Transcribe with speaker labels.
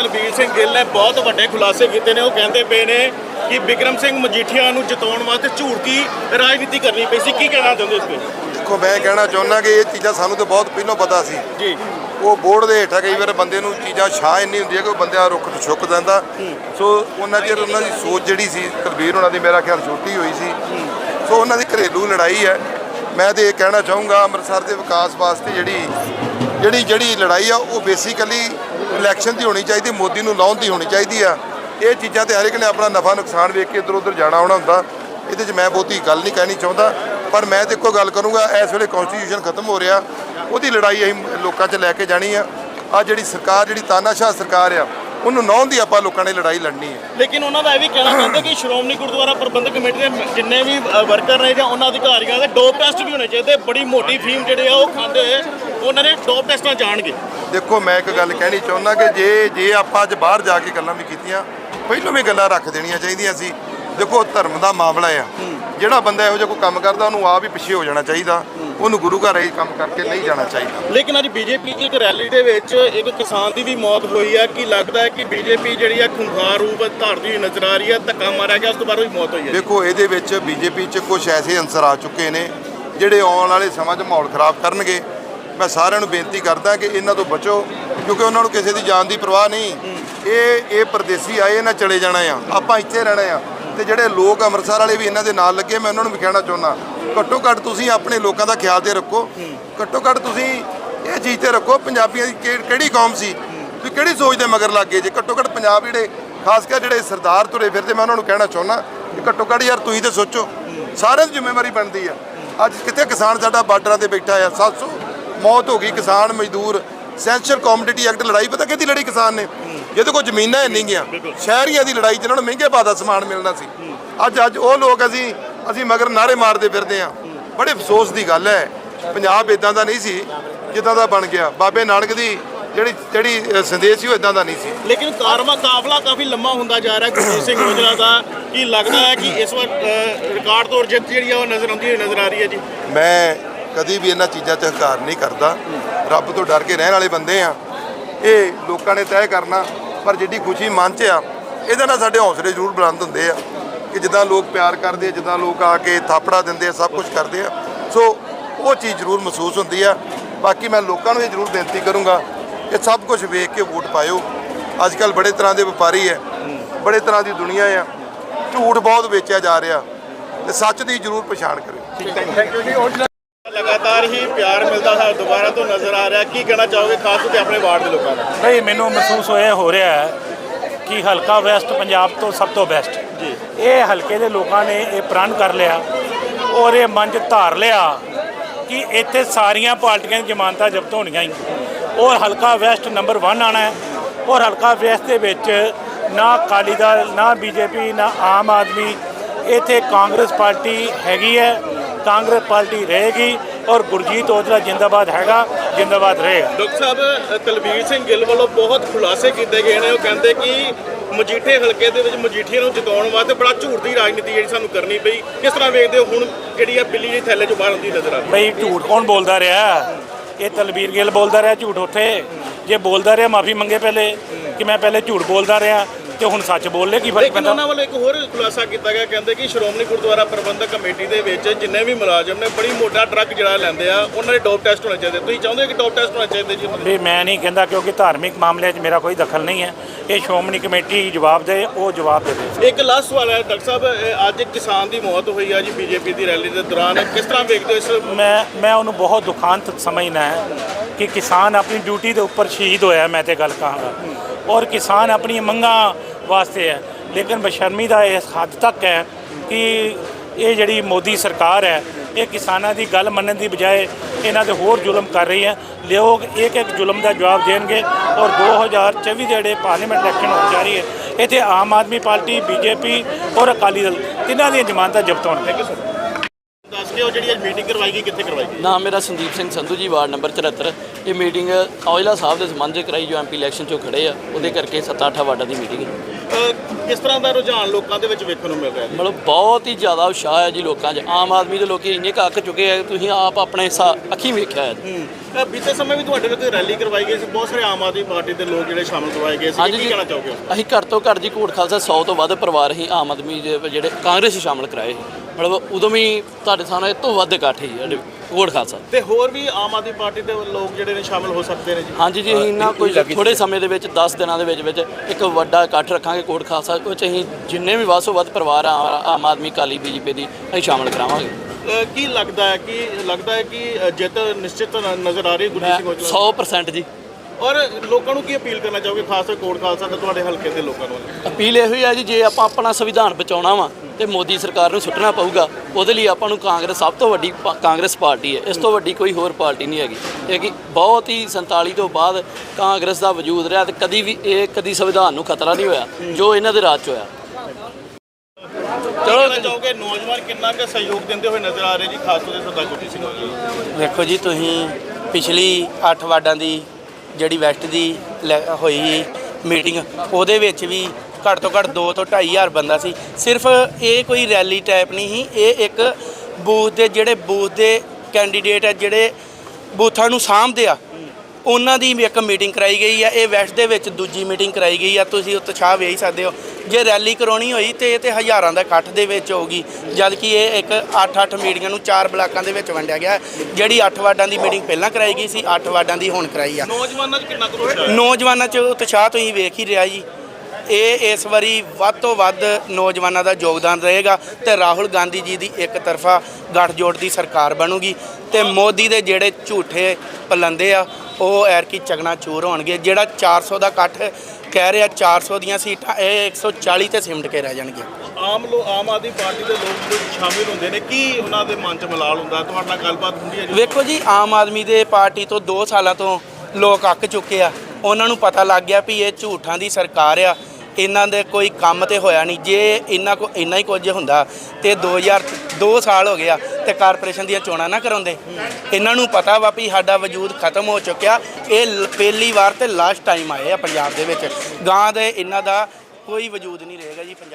Speaker 1: ਬਲਬੀਰ ਸਿੰਘ ਗਿੱਲ ਨੇ ਬਹੁਤ ਵੱਡੇ ਖੁਲਾਸੇ ਕੀਤੇ ਨੇ। ਉਹ ਕਹਿੰਦੇ ਪਏ ਨੇ ਕਿ ਵਿਕਰਮ ਸਿੰਘ ਮਜੀਠੀਆ ਨੂੰ ਜਿਤਾਉਣ ਵਾਸਤੇ ਝੂਠ ਦੀ ਰਾਜਨੀਤੀ ਕਰਨੀ ਪਈ ਸੀ? ਕੀ ਕਹਿਣਾ ਚਾਹੁੰਦੇ ਇਸ ਤੇ
Speaker 2: ਦੇਖੋ ਮੈਂ ਕਹਿਣਾ ਚਾਹੁੰਦਾ ਕਿ ਇਹ ਚੀਜ਼ਾਂ ਸਾਨੂੰ ਤਾਂ ਬਹੁਤ ਪਹਿਲਾਂ ਪਤਾ ਸੀ।
Speaker 1: ਜੀ।
Speaker 2: ਉਹ ਬੋਰਡ ਦੇ ਹੇਠਾਂ ਕਈ ਵਾਰ ਬੰਦੇ ਨੂੰ ਚੀਜ਼ਾਂ ਛਾਂ ਇੰਨੀ ਹੁੰਦੀ ਹੈ ਕਿ ਉਹ ਬੰਦਾ ਰੁੱਖ ਤੋਂ ਛੁੱਕ ਜਾਂਦਾ। ਸੋ ਉਹਨਾਂ ਚਿਰ ਉਹਨਾਂ ਦੀ ਸੋਚ ਜਿਹੜੀ ਸੀ ਕੁਲਬੀਰ ਉਹਨਾਂ ਦੀ ਮੇਰਾ ਖਿਆਲ ਛੋਟੀ ਹੋਈ ਸੀ। ਸੋ ਉਹਨਾਂ ਦੀ ਘਰੇਲੂ ਲੜਾਈ ਹੈ। ਮੈਂ ਤੇ ਇਹ ਕਹਿਣਾ ਚਾਹੂੰਗਾ ਅੰਮ੍ਰਿਤਸਰ ਦੇ ਵਿਕਾਸ ਵਾਸਤੇ ਜਿਹੜੀ ਜਿਹੜੀ ਜਿਹੜੀ ਲੜਾਈ ਆ ਉਹ ਬੇਸਿਕਲੀ ਇਲੈਕਸ਼ਨ ਦੀ ਹੋਣੀ ਚਾਹੀਦੀ, ਮੋਦੀ ਨੂੰ ਲਾਉਣ ਦੀ ਹੋਣੀ ਚਾਹੀਦੀ ਆ। ਇਹ ਚੀਜ਼ਾਂ ਤੇ ਹਰ ਇੱਕ ਨੇ ਆਪਣਾ ਨਫਾ ਨੁਕਸਾਨ ਵੇਖ ਕੇ ਇੱਧਰ ਉੱਧਰ ਜਾਣਾ ਆਉਣਾ ਹੁੰਦਾ। ਇਹਦੇ 'ਚ ਮੈਂ ਬਹੁਤੀ ਗੱਲ ਨਹੀਂ ਕਹਿਣੀ ਚਾਹੁੰਦਾ, ਪਰ ਮੈਂ ਤੇ ਇੱਕੋ ਗੱਲ ਕਰੂੰਗਾ, ਇਸ ਵੇਲੇ ਕਨਸਟੀਟਿਊਸ਼ਨ ਖਤਮ ਹੋ ਰਿਹਾ। ਉਹਦੀ ਲੜਾਈ ਅਸੀਂ ਲੋਕਾਂ 'ਚ ਲੈ ਕੇ ਜਾਣੀ ਆ। ਆ ਜਿਹੜੀ ਸਰਕਾਰ, ਜਿਹੜੀ ਤਾਨਾਸ਼ਾਹ ਸਰਕਾਰ ਆ, ਉਹਨੂੰ ਨੌਂ ਦੀ ਆਪਾਂ ਲੋਕਾਂ ਨੇ ਲੜਾਈ ਲੜਨੀ ਹੈ
Speaker 1: ਲੇਕਿਨ ਉਹਨਾਂ ਦਾ ਇਹ ਵੀ ਕਹਿਣਾ ਚਾਹੁੰਦੇ ਕਿ ਸ਼੍ਰੋਮਣੀ ਗੁਰਦੁਆਰਾ ਪ੍ਰਬੰਧਕ ਕਮੇਟੀ ਦੇ ਜਿੰਨੇ ਵੀ ਵਰਕਰ ਨੇ ਜਾਂ ਉਹਨਾਂ ਅਧਿਕਾਰੀਆਂ ਦੇ ਡੋਪ ਟੈਸਟ ਵੀ ਹੋਣੇ ਚਾਹੀਦੇ। ਬੜੀ ਮੋਟੀ ਫੀਮ ਜਿਹੜੇ ਆ, ਉਹ ਖਾਂਦੇ ਉਹਨਾਂ ਨੇ ਡੋਪ ਟੈਸਟਾਂ ਜਾਣਗੇ।
Speaker 2: ਦੇਖੋ ਮੈਂ ਇੱਕ ਗੱਲ ਕਹਿਣੀ ਚਾਹੁੰਦਾ ਕਿ ਜੇ ਜੇ ਆਪਾਂ ਅੱਜ ਬਾਹਰ ਜਾ ਕੇ ਗੱਲਾਂ ਵੀ ਕੀਤੀਆਂ ਪਹਿਲੋਂ ਵੀ ਗੱਲਾਂ ਰੱਖ ਦੇਣੀਆਂ ਚਾਹੀਦੀਆਂ ਸੀ। ਦੇਖੋ ਧਰਮ ਦਾ ਮਾਮਲਾ ਆ। ਜਿਹੜਾ ਬੰਦਾ ਇਹੋ ਜਿਹਾ ਕੋਈ ਕੰਮ ਕਰਦਾ ਉਹਨੂੰ ਆਪ ਹੀ ਪਿੱਛੇ ਹੋ ਜਾਣਾ ਚਾਹੀਦਾ। ਉਹਨੂੰ ਗੁਰੂ ਘਰ ਹੀ ਕੰਮ ਕਰਕੇ ਨਹੀਂ ਜਾਣਾ ਚਾਹੀਦਾ।
Speaker 1: ਲੇਕਿਨ ਅੱਜ ਬੀਜੇਪੀ ਦੀ ਇੱਕ ਰੈਲੀ ਦੇ ਵਿੱਚ ਇੱਕ ਕਿਸਾਨ ਦੀ ਵੀ ਮੌਤ ਹੋਈ ਹੈ ਕਿ ਲੱਗਦਾ ਹੈ ਕਿ ਬੀਜੇਪੀ ਜਿਹੜੀ ਹੈ ਖੁੰਖਾਰ ਰੂਪ ਧਾਰਦੀ ਹੋਈ ਨਜ਼ਰ ਆ ਰਹੀ ਹੈ ਧੱਕਾ ਮਾਰਿਆ ਗਿਆ ਉਸ ਤੋਂ ਬਾਅਦ ਉਹਦੀ ਮੌਤ ਹੋਈ ਹੈ
Speaker 2: ਦੇਖੋ ਇਹਦੇ ਵਿੱਚ ਬੀਜੇਪੀ 'ਚ ਕੁਝ ਐਸੇ ਅੰਸਰ ਆ ਚੁੱਕੇ ਨੇ ਜਿਹੜੇ ਆਉਣ ਵਾਲੇ ਸਮਾਂ 'ਚ ਮਾਹੌਲ ਖਰਾਬ ਕਰਨਗੇ। ਮੈਂ ਸਾਰਿਆਂ ਨੂੰ ਬੇਨਤੀ ਕਰਦਾ ਕਿ ਇਹਨਾਂ ਤੋਂ ਬਚੋ, ਕਿਉਂਕਿ ਉਹਨਾਂ ਨੂੰ ਕਿਸੇ ਦੀ ਜਾਨ ਦੀ ਪਰਵਾਹ ਨਹੀਂ। ਇਹ ਇਹ ਪਰਦੇਸੀ ਆਏ, ਇਹਨਾਂ ਚਲੇ ਜਾਣਾ ਆ। ਆਪਾਂ ਇੱਥੇ ਰਹਿਣਾ ਆ। ਤੇ ਜਿਹੜੇ ਲੋਕ ਅੰਮ੍ਰਿਤਸਰ ਵਾਲੇ ਵੀ ਇਹਨਾਂ ਦੇ ਨਾਲ ਲੱਗੇ, ਮੈਂ ਉਹਨਾਂ ਨੂੰ ਵੀ ਕਹਿਣਾ ਚਾਹੁੰਦਾ, ਘੱਟੋ ਘੱਟ ਤੁਸੀਂ ਆਪਣੇ ਲੋਕਾਂ ਦਾ ਖਿਆਲ ਤੇ ਰੱਖੋ। ਘੱਟੋ ਘੱਟ ਤੁਸੀਂ ਇਹ ਚੀਜ਼ ਤੇ ਰੱਖੋ, ਪੰਜਾਬੀਆਂ ਦੀ ਕਿ- ਕਿਹੜੀ ਕੌਮ ਸੀ? ਤੁਸੀਂ ਕਿਹੜੀ ਸੋਚ ਦੇ ਮਗਰ ਲੱਗੇ ਜੇ? ਘੱਟੋ ਘੱਟ ਪੰਜਾਬ ਜਿਹੜੇ, ਖਾਸ ਕਰ ਜਿਹੜੇ ਸਰਦਾਰ ਤੁਰੇ ਫਿਰਦੇ, ਮੈਂ ਉਹਨਾਂ ਨੂੰ ਕਹਿਣਾ ਚਾਹੁੰਦਾ ਕਿ ਘੱਟੋ ਘੱਟ ਯਾਰ ਤੁਸੀਂ ਤੇ ਸੋਚੋ। ਸਾਰਿਆਂ ਦੀ ਜ਼ਿੰਮੇਵਾਰੀ ਬਣਦੀ ਆ। ਅੱਜ ਕਿਤੇ ਕਿਸਾਨ ਸਾਡਾ ਬਾਰਡਰਾਂ ਤੇ ਬੈਠਾ ਆ 700 ਮੌਤ ਹੋ ਗਈ ਕਿਸਾਨ ਮਜ਼ਦੂਰ ਸੈਂਸ਼ਲ ਕਮੋਡਿਟੀ ਐਕਟ ਲੜਾਈ ਪਤਾ ਕਿਹਦੀ ਲੜੀ ਕਿਸਾਨ ਨੇ? ਜਿਹਦੇ ਕੋਲ ਜ਼ਮੀਨਾਂ ਹੈ ਨਹੀਂ ਗਿਆ ਸ਼ਹਿਰੀਆਂ ਦੀ ਲੜਾਈ ਜਿਨ੍ਹਾਂ ਨੂੰ ਮਹਿੰਗੇ ਭਾਅ ਦਾ ਸਮਾਨ ਮਿਲਣਾ ਸੀ। ਅੱਜ ਅੱਜ ਉਹ ਲੋਕ ਅਸੀਂ ਅਸੀਂ ਮਗਰ ਨਾਰੇ ਮਾਰਦੇ ਫਿਰਦੇ ਆ ਬੜੇ ਅਫਸੋਸ ਦੀ ਗੱਲ ਹੈ। ਪੰਜਾਬ ਇਦਾਂ ਦਾ ਨਹੀਂ ਸੀ ਜਿੱਦਾਂ ਦਾ ਬਣ ਗਿਆ। ਬਾਬੇ ਨਾਨਕ ਦੀ ਜਿਹੜੀ ਜਿਹੜੀ ਸੰਦੇਸ਼ ਸੀ ਉਹ ਇਦਾਂ ਦਾ ਨਹੀਂ ਸੀ।
Speaker 1: ਲੇਕਿਨ ਕਾਰਵਾ ਕਾਫਲਾ ਕਾਫੀ ਲੰਮਾ ਹੁੰਦਾ ਜਾ ਰਿਹਾ ਗੁਰਜੀਤ ਸਿੰਘ ਔਜਲਾ ਦਾ। ਕੀ ਲੱਗਦਾ ਹੈ ਕਿ ਇਸ ਵਾਰ ਰਿਕਾਰਡ ਤੋੜ ਜਿੱਤ ਜਿਹੜੀ ਆ ਉਹ ਨਜ਼ਰ ਆਉਂਦੀ ਹੋਈ ਨਜ਼ਰ ਆ ਰਹੀ ਹੈ ਜੀ?
Speaker 2: ਮੈਂ ਕਦੀ ਵੀ ਇਹਨਾਂ ਚੀਜ਼ਾਂ 'ਚ ਹੰਕਾਰ ਨਹੀਂ ਕਰਦਾ। ਰੱਬ ਤੋਂ ਡਰ ਕੇ ਰਹਿਣ ਵਾਲੇ ਬੰਦੇ ਆ। ਇਹ ਲੋਕਾਂ ਨੇ ਤੈਅ ਕਰਨਾ, ਪਰ ਜਿਹੜੀ ਖੁਸ਼ੀ ਮਨ 'ਚ ਆ, ਇਹਦੇ ਨਾਲ ਸਾਡੇ ਹੌਸਲੇ ਜ਼ਰੂਰ ਬੁਲੰਦ ਹੁੰਦੇ ਆ। ਕਿ ਜਿੱਦਾਂ ਲੋਕ ਪਿਆਰ ਕਰਦੇ ਆ, ਜਿੱਦਾਂ ਲੋਕ ਆ ਕੇ ਥਾਪੜਾ ਦਿੰਦੇ ਆ, ਸਭ ਕੁਝ ਕਰਦੇ ਆ। ਸੋ ਉਹ ਚੀਜ਼ ਜ਼ਰੂਰ ਮਹਿਸੂਸ ਹੁੰਦੀ ਆ। ਬਾਕੀ ਮੈਂ ਲੋਕਾਂ ਨੂੰ ਇਹ ਜ਼ਰੂਰ ਬੇਨਤੀ ਕਰੂੰਗਾ ਕਿ ਸਭ ਕੁਝ ਵੇਖ ਕੇ ਵੋਟ ਪਾਇਓ। ਅੱਜ ਕੱਲ ਬੜੇ ਤਰ੍ਹਾਂ ਦੇ ਵਪਾਰੀ ਹੈ ਬੜੇ ਤਰ੍ਹਾਂ ਦੀ ਦੁਨੀਆ ਆ ਝੂਠ ਬਹੁਤ ਵੇਚਿਆ ਜਾ ਰਿਹਾ। ਤੇ ਸੱਚ ਦੀ ਜ਼ਰੂਰ ਪਛਾਣ ਕਰਿਓ।
Speaker 1: ਲਗਾਤਾਰ ਹੀ ਪਿਆਰ ਮਿਲਦਾ ਹੈ ਦੁਬਾਰਾ ਤੋਂ ਨਜ਼ਰ ਆ ਰਿਹਾ ਕੀ ਕਹਿਣਾ ਚਾਹੋਗੇ ਖਾਸ ਕਰਕੇ ਆਪਣੇ ਵਾਰਡ ਦੇ ਲੋਕਾਂ ਦਾ?
Speaker 3: ਨਹੀਂ ਮੈਨੂੰ ਮਹਿਸੂਸ ਹੋਇਆ ਹੋ ਰਿਹਾ ਹੈ ਕਿ ਹਲਕਾ ਵੈਸਟ ਪੰਜਾਬ ਤੋਂ ਸਭ ਤੋਂ ਬੈਸਟ।
Speaker 1: ਜੀ।
Speaker 3: ਇਹ ਹਲਕੇ ਦੇ ਲੋਕਾਂ ਨੇ ਇਹ ਪ੍ਰਣ ਕਰ ਲਿਆ ਔਰ ਇਹ ਮਨ 'ਚ ਧਾਰ ਲਿਆ ਕਿ ਇੱਥੇ ਸਾਰੀਆਂ ਪਾਰਟੀਆਂ ਦੀ ਜ਼ਮਾਨਤਾਂ ਜ਼ਬਤ ਹੋਣੀਆਂ ਹੀ। ਔਰ ਹਲਕਾ ਵੈਸਟ ਨੰਬਰ 1 ਆਣਾ ਹੈ ਔਰ ਹਲਕਾ ਵੈਸਟ ਦੇ ਵਿੱਚ ਨਾ ਅਕਾਲੀ ਦਲ ਨਾ ਬੀਜੇਪੀ ਨਾ ਆਮ ਆਦਮੀ ਇੱਥੇ ਕਾਂਗਰਸ ਪਾਰਟੀ ਹੈਗੀ ਹੈ। ਕਾਂਗਰਸ ਪਾਰਟੀ ਰਹੇਗੀ ਔਰ ਗੁਰਜੀਤ ਔਜਲਾ ਜਿੰਦਾਬਾਦ ਹੈਗਾ ਜਿੰਦਾਬਾਦ ਰਹੇਗਾ।
Speaker 1: ਡਾਕਟਰ ਸਾਹਿਬ ਤਲਵੀਰ ਸਿੰਘ ਗਿੱਲ ਵੱਲੋਂ ਬਹੁਤ ਖੁਲਾਸੇ ਕੀਤੇ ਗਏ ਨੇ। ਉਹ ਕਹਿੰਦੇ ਕਿ ਮਜੀਠੇ ਹਲਕੇ ਦੇ ਵਿੱਚ ਮਜੀਠੀਆਂ ਨੂੰ ਜਿਤਾਉਣ ਵਾਸਤੇ ਬੜਾ ਝੂਠ ਦੀ ਰਾਜਨੀਤੀ ਜਿਹੜੀ ਸਾਨੂੰ ਕਰਨੀ ਪਈ। ਕਿਸ ਤਰ੍ਹਾਂ ਵੇਖਦੇ ਹੋ ਹੁਣ ਜਿਹੜੀ ਆ ਬਿੱਲੀ ਦੀ ਥੈਲੇ ਚੋਂ ਬਾਹਰ ਆਉਂਦੀ ਨਜ਼ਰ ਆ
Speaker 3: ਬਈ ਝੂਠ ਕੌਣ ਬੋਲਦਾ ਰਿਹਾ? ਇਹ ਤਲਬੀਰ ਗਿੱਲ ਬੋਲਦਾ ਰਿਹਾ ਝੂਠ ਉੱਥੇ। ਜੇ ਬੋਲਦਾ ਰਿਹਾ ਮਾਫੀ ਮੰਗੇ ਪਹਿਲੇ ਕਿ ਮੈਂ ਪਹਿਲੇ ਝੂਠ ਬੋਲਦਾ ਰਿਹਾ। ਤੇ ਹੁਣ ਸੱਚ ਬੋਲ ਲੈ ਕੀ ਫ਼ਰਕ
Speaker 1: ਲੇਕਿਨ
Speaker 3: ਪੈਂਦਾ?
Speaker 1: ਉਹਨਾਂ ਵੱਲੋਂ ਇੱਕ ਹੋਰ ਖੁਲਾਸਾ ਕੀਤਾ ਗਿਆ ਕਹਿੰਦੇ ਕਿ ਸ਼੍ਰੋਮਣੀ ਗੁਰਦੁਆਰਾ ਪ੍ਰਬੰਧਕ ਕਮੇਟੀ ਦੇ ਵਿੱਚ ਜਿੰਨੇ ਵੀ ਮੁਲਾਜ਼ਮ ਨੇ ਬੜੀ ਮੋਟਾ ਟਰੱਕ ਜਿਹੜਾ ਲੈਂਦੇ ਆ ਉਹਨਾਂ ਦੇ ਡੋਪ ਟੈਸਟ ਹੋਣੇ ਚਾਹੀਦੇ। ਤੁਸੀਂ ਚਾਹੁੰਦੇ ਹੋ ਕਿ ਡੋਪ ਟੈਸਟ ਹੋਣੇ ਚਾਹੀਦੇ ਜੀ? ਉਹਨਾਂ ਦੇ
Speaker 3: ਵੀ ਮੈਂ ਨਹੀਂ ਕਹਿੰਦਾ ਕਿਉਂਕਿ ਧਾਰਮਿਕ ਮਾਮਲਿਆਂ 'ਚ ਮੇਰਾ ਕੋਈ ਦਖਲ ਨਹੀਂ ਹੈ। ਇਹ ਸ਼੍ਰੋਮਣੀ ਕਮੇਟੀ ਜਵਾਬ ਦੇ ਉਹ ਜਵਾਬ ਦੇਵੇ
Speaker 1: ਇੱਕ ਲਾਸਟ ਸਵਾਲ ਹੈ ਡਾਕਟਰ ਸਾਹਿਬ ਇਹ ਅੱਜ ਇੱਕ ਕਿਸਾਨ ਦੀ ਮੌਤ ਹੋਈ ਆ ਜੀ ਬੀਜੇਪੀ ਦੀ ਰੈਲੀ ਦੇ ਦੌਰਾਨ। ਕਿਸ ਤਰ੍ਹਾਂ ਵੇਖਦੇ ਹੋ ਇਸ
Speaker 3: ਮੈਂ ਮੈਂ ਉਹਨੂੰ ਬਹੁਤ ਦੁਖਾਂਤ ਸਮਝਦਾ ਹੈ ਕਿ ਕਿਸਾਨ ਆਪਣੀ ਡਿਊਟੀ ਦੇ ਉੱਪਰ ਸ਼ਹੀਦ ਹੋਇਆ ਮੈਂ ਤੇ ਗੱਲ ਕਹਾਂਗਾ। ਔਰ ਕਿਸਾਨ ਆਪਣੀਆਂ ਮੰਗਾਂ ਵਾਸਤੇ ਹੈ। ਲੇਕਿਨ ਬਸ਼ਰਮੀ ਦਾ ਇਸ ਹੱਦ ਤੱਕ ਹੈ ਕਿ ਇਹ ਜਿਹੜੀ ਮੋਦੀ ਸਰਕਾਰ ਹੈ, ਇਹ ਕਿਸਾਨਾਂ ਦੀ ਗੱਲ ਮੰਨਣ ਦੀ ਬਜਾਏ ਇਹਨਾਂ ਦੇ ਹੋਰ ਜ਼ੁਲਮ ਕਰ ਰਹੀ ਹੈ। ਲੋਕ ਇੱਕ ਇੱਕ ਜ਼ੁਲਮ ਦਾ ਜਵਾਬ ਦੇਣਗੇ ਔਰ 2024 ਦੇ ਜਿਹੜੇ ਪਾਰਲੀਮੈਂਟ ਇਲੈਕਸ਼ਨ ਹੋਣ ਜਾ ਰਹੀ ਹੈ, ਇੱਥੇ ਆਮ ਆਦਮੀ ਪਾਰਟੀ, ਬੀਜੇਪੀ ਔਰ ਅਕਾਲੀ ਦਲ ਤਿੰਨਾਂ ਦੀਆਂ ਜ਼ਮਾਨਤਾਂ ਜ਼ਬਤ ਹੋਣਗੀਆਂ।
Speaker 1: ਦੱਸ ਕੇ ਉਹ ਜਿਹੜੀ ਅੱਜ ਮੀਟਿੰਗ ਕਰਵਾਈ ਗਈ ਕਿੱਥੇ ਕਰਵਾਈ ਗਈ?
Speaker 4: ਨਾਮ ਮੇਰਾ ਸੰਦੀਪ ਸਿੰਘ ਸੰਧੂ ਜੀ ਵਾਰਡ ਨੰਬਰ 74 ਇਹ ਮੀਟਿੰਗ ਔਜਲਾ ਸਾਹਿਬ ਦੇ ਸੰਬੰਧ 'ਚ ਕਰਾਈ ਜੋ ਐਮਪੀ ਇਲੈਕਸ਼ਨ 'ਚੋਂ ਖੜੇ ਆ ਉਹਦੇ ਕਰਕੇ 7-8 ਵਾਰਡਾਂ ਦੀ ਮੀਟਿੰਗ ਹੈ
Speaker 1: ਕਿਸ ਤਰ੍ਹਾਂ ਦਾ ਰੁਝਾਨ ਲੋਕਾਂ ਦੇ ਵਿੱਚ ਵੇਖਣ ਨੂੰ ਮਿਲ ਰਿਹਾ
Speaker 4: ਮਤਲਬ ਬਹੁਤ ਹੀ ਜ਼ਿਆਦਾ ਉਤਸ਼ਾਹ ਹੈ ਜੀ ਲੋਕਾਂ 'ਚ। ਆਮ ਆਦਮੀ ਦੇ ਲੋਕੀ ਇੰਨੇ ਕੁ ਅੱਕ ਚੁੱਕੇ ਆ ਤੁਸੀਂ ਆਪ ਆਪਣੇ ਸਾ ਅੱਖੀਂ ਵੇਖਿਆ ਹੈ।
Speaker 1: ਹੂੰ। ਬੀਤੇ ਸਮੇਂ ਵੀ ਤੁਹਾਡੇ ਵਿੱਚ ਰੈਲੀ ਕਰਵਾਈ ਗਈ ਸੀ ਬਹੁਤ ਸਾਰੇ ਆਮ ਆਦਮੀ ਪਾਰਟੀ ਦੇ ਲੋਕ ਜਿਹੜੇ ਸ਼ਾਮਲ ਕਰਵਾਏ ਗਏ ਸੀ ਕੀ ਕਹਿਣਾ ਚਾਹੋਗੇ?
Speaker 4: ਅਸੀਂ ਘੱਟ ਤੋਂ ਘੱਟ ਜੀ ਕੋਟ ਖਾਲਸਾ 100 ਤੋਂ ਵੱਧ ਪਰਿਵਾਰ ਹੀ ਆਮ ਆਦਮੀ ਜਿਹੜੇ ਕਾਂਗਰਸ ਸ਼ਾਮਲ ਕਰਾਏ ਮਤਲਬ ਉਦੋਂ ਵੀ ਤੁਹਾਡੇ ਸਾਹਮਣੇ ਇਹ ਤੋਂ ਵੱਧ ਇਕੱਠ ਸੀ ਸਾਡੇ ਕੋਟ ਖਾਲਸਾ
Speaker 1: ਤੇ ਹੋਰ ਵੀ ਆਮ ਆਦਮੀ ਪਾਰਟੀ ਦੇ ਲੋਕ ਜਿਹੜੇ ਨੇ ਸ਼ਾਮਲ ਹੋ ਸਕਦੇ ਨੇ ਜੀ?
Speaker 4: ਹਾਂਜੀ ਜੀ ਅਸੀਂ ਨਾ ਕੋਈ ਥੋੜੇ ਸਮੇਂ ਦੇ ਵਿੱਚ 10 ਦਿਨਾਂ ਦੇ ਵਿੱਚ ਵਿੱਚ ਇੱਕ ਵੱਡਾ ਇਕੱਠ ਰੱਖਾਂਗੇ ਕੋਟ ਖਾਲਸਾ ਉਹ 'ਚ ਅਸੀਂ ਜਿੰਨੇ ਵੀ ਵੱਧ ਤੋਂ ਵੱਧ ਪਰਿਵਾਰ ਆ ਆਮ ਆਦਮੀ ਕਾਲੀ ਬੀਜੇਪੀ ਦੀ ਅਸੀਂ ਸ਼ਾਮਲ ਕਰਾਵਾਂਗੇ।
Speaker 1: ਕੀ ਲੱਗਦਾ ਹੈ ਕਿ ਲੱਗਦਾ ਹੈ ਕਿ ਜਿੱਤ ਨਿਸ਼ਚਿਤ ਨਜ਼ਰ ਆ ਰਹੀ ਹੈ ਗੁਰਜੀਤ ਸਿੰਘ ਔਜਲਾ
Speaker 4: 100% ਜੀ।
Speaker 1: ਔਰ ਲੋਕਾਂ ਨੂੰ ਕੀ ਅਪੀਲ ਕਰਨਾ ਚਾਹੋਗੇ ਖਾਸ ਤੌਰ ਕੋਟ ਖਾਲਸਾ ਤੇ ਤੁਹਾਡੇ ਹਲਕੇ ਦੇ ਲੋਕਾਂ ਨੂੰ?
Speaker 4: ਅਪੀਲ ਇਹੋ ਹੀ ਹੈ ਜੀ ਜੇ ਆਪਾਂ ਆਪਣਾ ਸੰਵਿਧਾਨ ਬਚਾਉਣਾ ਵਾ ਤੇ ਮੋਦੀ ਸਰਕਾਰ ਨੂੰ ਸੁੱਟਣਾ ਪਊਗਾ ਉਹਦੇ ਲਈ ਆਪਾਂ ਨੂੰ ਕਾਂਗਰਸ ਸਭ ਤੋਂ ਵੱਡੀ ਕਾਂਗਰਸ ਪਾਰਟੀ ਹੈ। ਇਸ ਤੋਂ ਵੱਡੀ ਕੋਈ ਹੋਰ ਪਾਰਟੀ ਨਹੀਂ ਹੈਗੀ। ਇਹ ਕਿ ਬਹੁਤ ਹੀ 47 ਤੋਂ ਬਾਅਦ ਕਾਂਗਰਸ ਦਾ ਵਜੂਦ ਰਿਹਾ ਤੇ ਕਦੀ ਵੀ ਇਹ ਕਦੀ ਸੰਵਿਧਾਨ ਨੂੰ ਖਤਰਾ ਨਹੀਂ ਹੋਇਆ ਜੋ ਇਹਨਾਂ ਦੇ ਰਾਜ 'ਚ ਹੋਇਆ।
Speaker 1: ਚਲੋ ਚਾਹੋਗੇ ਨੌਜਵਾਨ ਕਿੰਨਾ ਕੁ ਸਹਿਯੋਗ ਦਿੰਦੇ ਹੋਏ ਨਜ਼ਰ ਆ ਰਹੇ ਜੀ ਖਾਸ ਤੌਰ ਤੇ ਸਰਦਾਰ ਗੁਰਜੀਤ ਸਿੰਘ ਔਜਲਾ
Speaker 5: ਵੇਖੋ ਜੀ ਤੁਸੀਂ ਪਿਛਲੀ 8 ਵਾਰਡਾਂ ਦੀ ਜਿਹੜੀ ਵੈਸਟ ਦੀ ਲੈ- ਹੋਈ ਮੀਟਿੰਗ, ਉਹਦੇ ਵਿੱਚ ਵੀ ਘੱਟ ਤੋਂ ਘੱਟ 2 ਤੋਂ 2500 ਬੰਦਾ ਸੀ। ਸਿਰਫ ਇਹ ਕੋਈ ਰੈਲੀ ਟਾਈਪ ਨਹੀਂ ਸੀ, ਇਹ ਇੱਕ ਬੂਥ ਦੇ ਜਿਹੜੇ ਬੂਥ ਦੇ ਕੈਂਡੀਡੇਟ ਆ, ਜਿਹੜੇ ਬੂਥਾਂ ਨੂੰ ਸਾਂਭਦੇ ਆ ਉਹਨਾਂ ਦੀ ਵੀ ਇੱਕ ਮੀਟਿੰਗ ਕਰਾਈ ਗਈ ਆ ਇਹ ਵੈਸਟ ਦੇ ਵਿੱਚ ਦੂਜੀ ਮੀਟਿੰਗ ਕਰਾਈ ਗਈ ਆ ਤੁਸੀਂ ਉਤਸ਼ਾਹ ਵੇਖ ਸਕਦੇ ਹੋ। ਜੇ ਰੈਲੀ ਕਰਾਉਣੀ ਹੋਈ ਤੇ ਇਹ ਤੇ ਹਜ਼ਾਰਾਂ ਦਾ ਇਕੱਠ ਦੇ ਵਿੱਚ ਹੋਊਗੀ ਜਦ ਕਿ ਇਹ ਇੱਕ 8-8 ਮੀਟਿੰਗਾਂ ਨੂੰ ਚਾਰ ਬਲਾਕਾਂ ਦੇ ਵਿੱਚ ਵੰਡਿਆ ਗਿਆ। ਜਿਹੜੀ 8 ਵਾਰਡਾਂ ਦੀ ਮੀਟਿੰਗ ਪਹਿਲਾਂ ਕਰਾਈ ਗਈ ਸੀ 8 ਵਾਰਡਾਂ ਦੀ ਹੁਣ ਕਰਾਈ ਆ।
Speaker 1: ਨੌਜਵਾਨਾਂ 'ਚ ਕਿੰਨਾ ਕੁ
Speaker 5: ਨੌਜਵਾਨਾਂ 'ਚ ਉਤਸ਼ਾਹ ਤੁਸੀਂ ਵੇਖ ਹੀ ਰਿਹਾ ਜੀ। ਇਹ ਇਸ ਵਾਰੀ ਵੱਧ ਤੋਂ ਵੱਧ ਨੌਜਵਾਨਾਂ ਦਾ ਯੋਗਦਾਨ ਰਹੇਗਾ ਤੇ ਰਾਹੁਲ ਗਾਂਧੀ ਜੀ ਦੀ ਇੱਕ ਤਰਫਾ ਗੱਠਜੋੜ ਦੀ ਸਰਕਾਰ ਬਣੂਗੀ ਤੇ ਮੋਦੀ ਦੇ ਜਿਹੜੇ ਝੂਠੇ ਪਲੰਦੇ ਆ ਉਹ ਐਰਕੀ ਚਗਣਾ ਚੂਰ ਹੋਣਗੇ ਜਿਹੜਾ 400 ਦਾ ਇਕੱਠ ਕਹਿ ਰਿਹਾ 400 ਦੀਆਂ ਸੀਟਾਂ ਇਹ 140 ਤੇ ਸਿਮਟ ਕੇ ਰਹਿ ਜਾਣਗੇ।
Speaker 1: ਆਮ ਲੋ ਆਮ ਆਦਮੀ ਪਾਰਟੀ ਦੇ ਲੋਕ ਜਿਹੜੇ ਸ਼ਾਮਿਲ ਹੁੰਦੇ ਨੇ ਕੀ ਉਹਨਾਂ ਦੇ ਮਨ 'ਚ ਮਲਾਲ ਹੁੰਦਾ? ਤੁਹਾਡੇ ਨਾਲ ਗੱਲਬਾਤ ਹੁੰਦੀ ਹੈ ਜੀ?
Speaker 5: ਵੇਖੋ ਜੀ ਆਮ ਆਦਮੀ ਦੇ ਪਾਰਟੀ ਤੋਂ 2 ਸਾਲਾਂ ਤੋਂ ਲੋਕ ਅੱਕ ਚੁੱਕੇ ਆ। ਉਹਨਾਂ ਨੂੰ ਪਤਾ ਲੱਗ ਗਿਆ ਵੀ ਇਹ ਝੂਠਾਂ ਦੀ ਸਰਕਾਰ ਆ। ਇਹਨਾਂ ਦੇ ਕੋਈ ਕੰਮ ਤੇ ਹੋਇਆ ਨਹੀਂ। ਜੇ ਇਹਨਾਂ ਕੋ ਇੰਨਾ ਹੀ ਕੁਝ ਹੁੰਦਾ ਤੇ 2000 2 ਸਾਲ ਹੋ ਗਿਆ ਤੇ ਕਾਰਪੋਰੇਸ਼ਨ ਦੀਆਂ ਚੋਣਾਂ ਨਾ ਕਰਾਉਂਦੇ। ਇਹਨਾਂ ਨੂੰ ਪਤਾ ਵਾ ਵੀ ਸਾਡਾ ਵਜੂਦ ਖਤਮ ਹੋ ਚੁੱਕਿਆ। ਇਹ ਲ- ਪਹਿਲੀ ਵਾਰ ਤੇ ਲਾਸਟ ਟਾਈਮ ਆਏ ਆ ਪੰਜਾਬ ਦੇ ਵਿੱਚ। ਗਾਂ ਦੇ ਇਹਨਾਂ ਦਾ ਕੋਈ ਵਜੂਦ ਨਹੀਂ ਰਹੇਗਾ ਜੀ ਪੰਜਾਬ